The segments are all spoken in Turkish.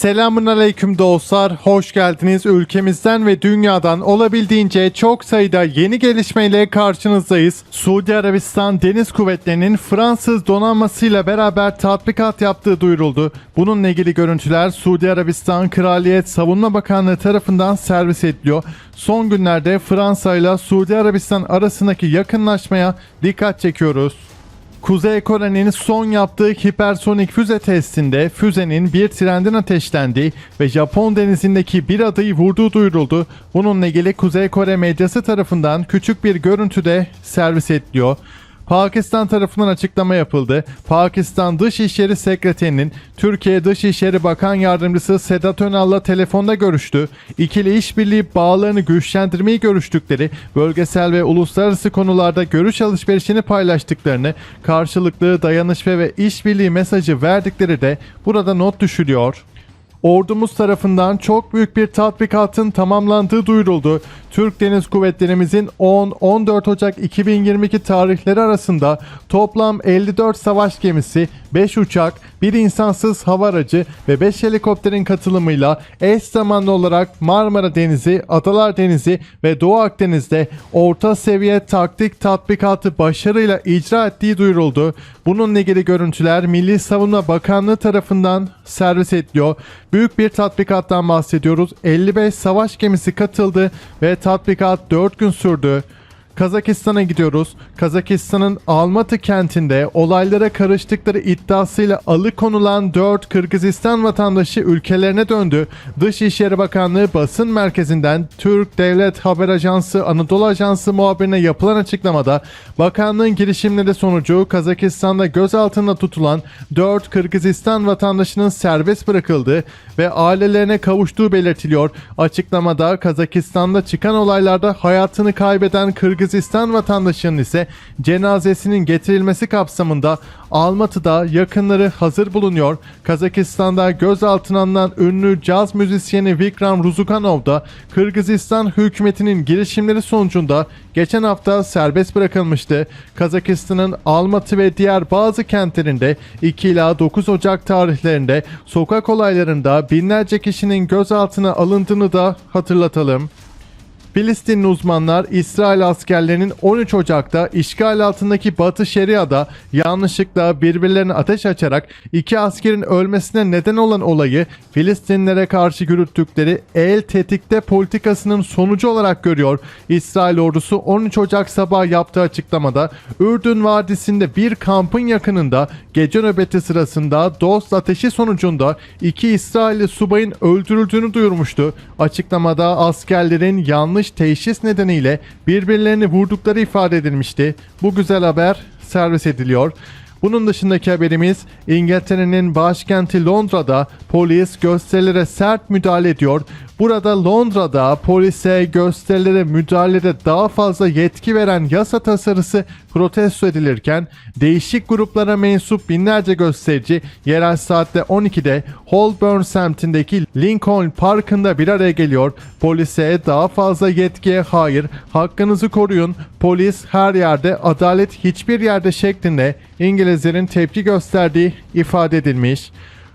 Selamun aleyküm dostlar, hoş geldiniz. Ülkemizden ve dünyadan olabildiğince çok sayıda yeni gelişmeyle karşınızdayız. Suudi Arabistan Deniz Kuvvetleri'nin Fransız donanmasıyla beraber tatbikat yaptığı duyuruldu. Bununla ilgili görüntüler Suudi Arabistan Kraliyet Savunma Bakanlığı tarafından servis ediliyor. Son günlerde Fransa ile Suudi Arabistan arasındaki yakınlaşmaya dikkat çekiyoruz. Kuzey Kore'nin son yaptığı hipersonik füze testinde füzenin bir trenden ateşlendiği ve Japon denizindeki bir adayı vurduğu duyuruldu. Bununla ilgili Kuzey Kore medyası tarafından küçük bir görüntüde servis ediliyor. Pakistan tarafından açıklama yapıldı. Pakistan Dışişleri Sekreterinin Türkiye Dışişleri Bakan Yardımcısı Sedat Önal'la telefonda görüştü. İkili işbirliği bağlarını güçlendirmeyi görüştükleri, bölgesel ve uluslararası konularda görüş alışverişini paylaştıklarını, karşılıklı dayanışma ve işbirliği mesajı verdikleri de burada not düşülüyor. Ordumuz tarafından çok büyük bir tatbikatın tamamlandığı duyuruldu. Türk Deniz Kuvvetlerimizin 10-14 Ocak 2022 tarihleri arasında toplam 54 savaş gemisi, 5 uçak, 1 insansız hava aracı ve 5 helikopterin katılımıyla eş zamanlı olarak Marmara Denizi, Adalar Denizi ve Doğu Akdeniz'de orta seviye taktik tatbikatı başarıyla icra ettiği duyuruldu. Bununla ilgili görüntüler Milli Savunma Bakanlığı tarafından servis ediliyor. Büyük bir tatbikattan bahsediyoruz. 55 savaş gemisi katıldı ve tatbikat 4 gün sürdü. Kazakistan'a gidiyoruz. Kazakistan'ın Almatı kentinde olaylara karıştıkları iddiasıyla alıkonulan 4 Kırgızistan vatandaşı ülkelerine döndü. Dışişleri Bakanlığı basın merkezinden Türk Devlet Haber Ajansı Anadolu Ajansı muhabirine yapılan açıklamada bakanlığın girişimleri sonucu Kazakistan'da gözaltında tutulan 4 Kırgızistan vatandaşının serbest bırakıldığı ve ailelerine kavuştuğu belirtiliyor. Açıklamada Kazakistan'da çıkan olaylarda hayatını kaybeden Kırgızistan vatandaşının ise cenazesinin getirilmesi kapsamında Almatı'da yakınları hazır bulunuyor. Kazakistan'da gözaltına alınan ünlü caz müzisyeni Vikram Ruzukanov da Kırgızistan hükümetinin girişimleri sonucunda geçen hafta serbest bırakılmıştı. Kazakistan'ın Almatı ve diğer bazı kentlerinde 2 ila 9 Ocak tarihlerinde sokak olaylarında binlerce kişinin gözaltına alındığını da hatırlatalım. Filistinli uzmanlar İsrail askerlerinin 13 Ocak'ta işgal altındaki Batı Şeria'da yanlışlıkla birbirlerine ateş açarak iki askerin ölmesine neden olan olayı Filistinlilere karşı yürüttükleri el tetikte politikasının sonucu olarak görüyor. İsrail ordusu 13 Ocak sabahı yaptığı açıklamada Ürdün Vadisi'nde bir kampın yakınında gece nöbeti sırasında dost ateşi sonucunda iki İsrailli subayın öldürüldüğünü duyurmuştu. Açıklamada askerlerin yanlış teşhis nedeniyle birbirlerini vurdukları ifade edilmişti. Bu güzel haber servis ediliyor. Bunun dışındaki haberimiz İngiltere'nin başkenti Londra'da polis gösterilere sert müdahale ediyor. Burada Londra'da polise gösterilere müdahalede daha fazla yetki veren yasa tasarısı protesto edilirken değişik gruplara mensup binlerce gösterici yerel saatte 12'de Holborn semtindeki Lincoln Parkı'nda bir araya geliyor. Polise daha fazla yetkiye hayır, hakkınızı koruyun, polis her yerde, adalet hiçbir yerde şeklinde İngilizlerin tepki gösterdiği ifade edilmiş.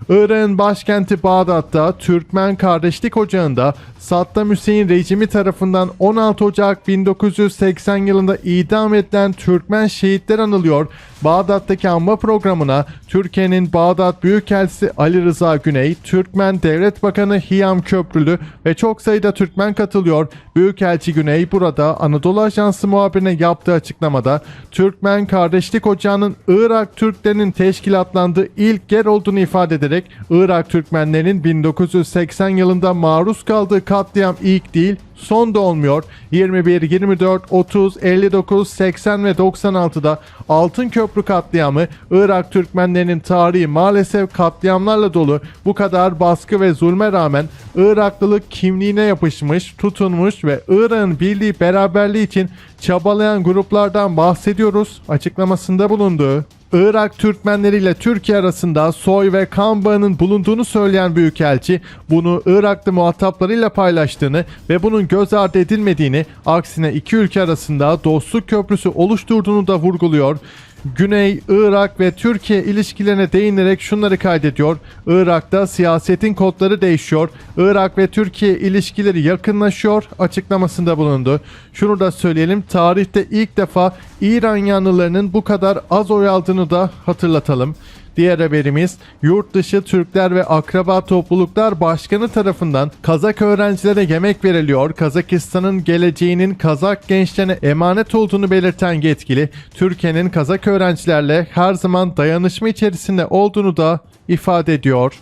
Irak'ın başkenti Bağdat'ta Türkmen Kardeşlik Ocağı'nda Saddam Hüseyin rejimi tarafından 16 Ocak 1980 yılında idam edilen Türkmen şehitler anılıyor. Bağdat'taki anma programına Türkiye'nin Bağdat Büyükelçisi Ali Rıza Güney, Türkmen Devlet Bakanı Hiyam Köprülü ve çok sayıda Türkmen katılıyor. Büyükelçi Güney burada Anadolu Ajansı muhabirine yaptığı açıklamada Türkmen Kardeşlik Ocağı'nın Irak Türklerinin teşkilatlandığı ilk yer olduğunu ifade ederek Irak Türkmenlerinin 1980 yılında maruz kaldığı katliam ilk değil son da olmuyor. 21, 24, 30, 59, 80 ve 96'da Altın Köprü katliamı Irak Türkmenlerinin tarihi maalesef katliamlarla dolu. Bu kadar baskı ve zulme rağmen Iraklılık kimliğine yapışmış, tutunmuş ve Irak'ın birliği beraberliği için çabalayan gruplardan bahsediyoruz açıklamasında bulundu. Irak Türkmenleri ile Türkiye arasında soy ve kan bağının bulunduğunu söyleyen Büyükelçi, bunu Iraklı muhataplarıyla paylaştığını ve bunun göz ardı edilmediğini, aksine iki ülke arasında dostluk köprüsü oluşturduğunu da vurguluyor. Güney, Irak ve Türkiye ilişkilerine değinerek şunları kaydediyor. Irak'ta siyasetin kodları değişiyor. Irak ve Türkiye ilişkileri yakınlaşıyor açıklamasında bulundu. Şunu da söyleyelim tarihte ilk defa İran yanlılarının bu kadar az oy aldığını da hatırlatalım. Diğer haberimiz yurt dışı Türkler ve akraba topluluklar başkanı tarafından Kazak öğrencilere yemek veriliyor. Kazakistan'ın geleceğinin Kazak gençlerine emanet olduğunu belirten yetkili Türkiye'nin Kazak öğrencilerle her zaman dayanışma içerisinde olduğunu da ifade ediyor.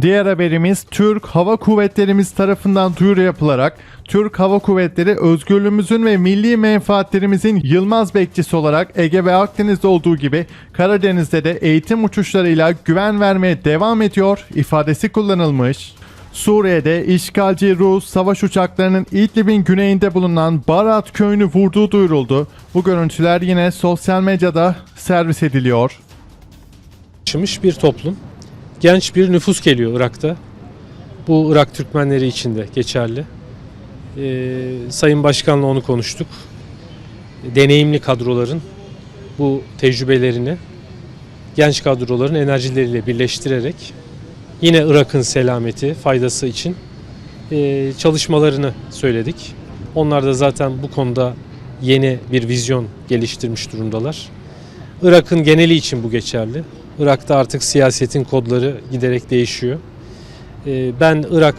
Diğer haberimiz Türk Hava Kuvvetlerimiz tarafından duyuru yapılarak Türk Hava Kuvvetleri özgürlüğümüzün ve milli menfaatlerimizin yılmaz bekçisi olarak Ege ve Akdeniz'de olduğu gibi Karadeniz'de de eğitim uçuşlarıyla güven vermeye devam ediyor ifadesi kullanılmış. Suriye'de işgalci Rus savaş uçaklarının İdlib'in güneyinde bulunan Barat köyünü vurduğu duyuruldu. Bu görüntüler yine sosyal medyada servis ediliyor. bir toplum. Genç bir nüfus geliyor Irak'ta. Bu Irak Türkmenleri için de geçerli. Ee, Sayın Başkan'la onu konuştuk. Deneyimli kadroların bu tecrübelerini genç kadroların enerjileriyle birleştirerek yine Irak'ın selameti, faydası için e, çalışmalarını söyledik. Onlar da zaten bu konuda yeni bir vizyon geliştirmiş durumdalar. Irak'ın geneli için bu geçerli. Irak'ta artık siyasetin kodları giderek değişiyor. Ee, Ben Irak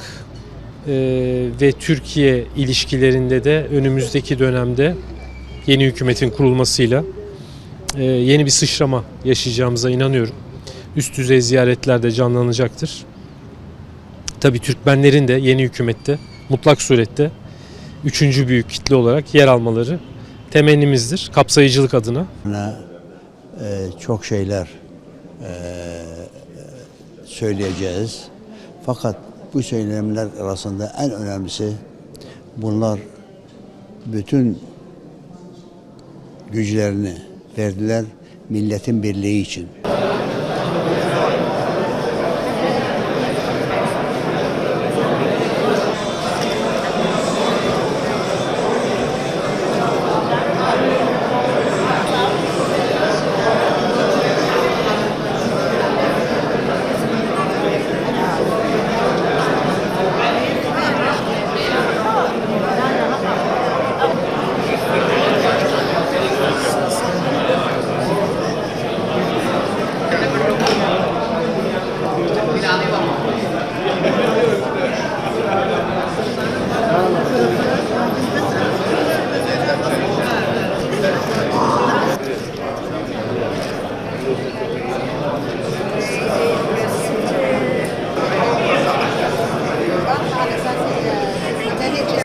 e, ve Türkiye ilişkilerinde de önümüzdeki dönemde yeni hükümetin kurulmasıyla e, yeni bir sıçrama yaşayacağımıza inanıyorum. Üst düzey ziyaretler de canlanacaktır. Tabii Türkmenlerin de yeni hükümette mutlak surette üçüncü büyük kitle olarak yer almaları temennimizdir. Kapsayıcılık adına. E, çok şeyler söyleyeceğiz. Fakat bu söylemler arasında en önemlisi bunlar bütün güçlerini verdiler milletin birliği için.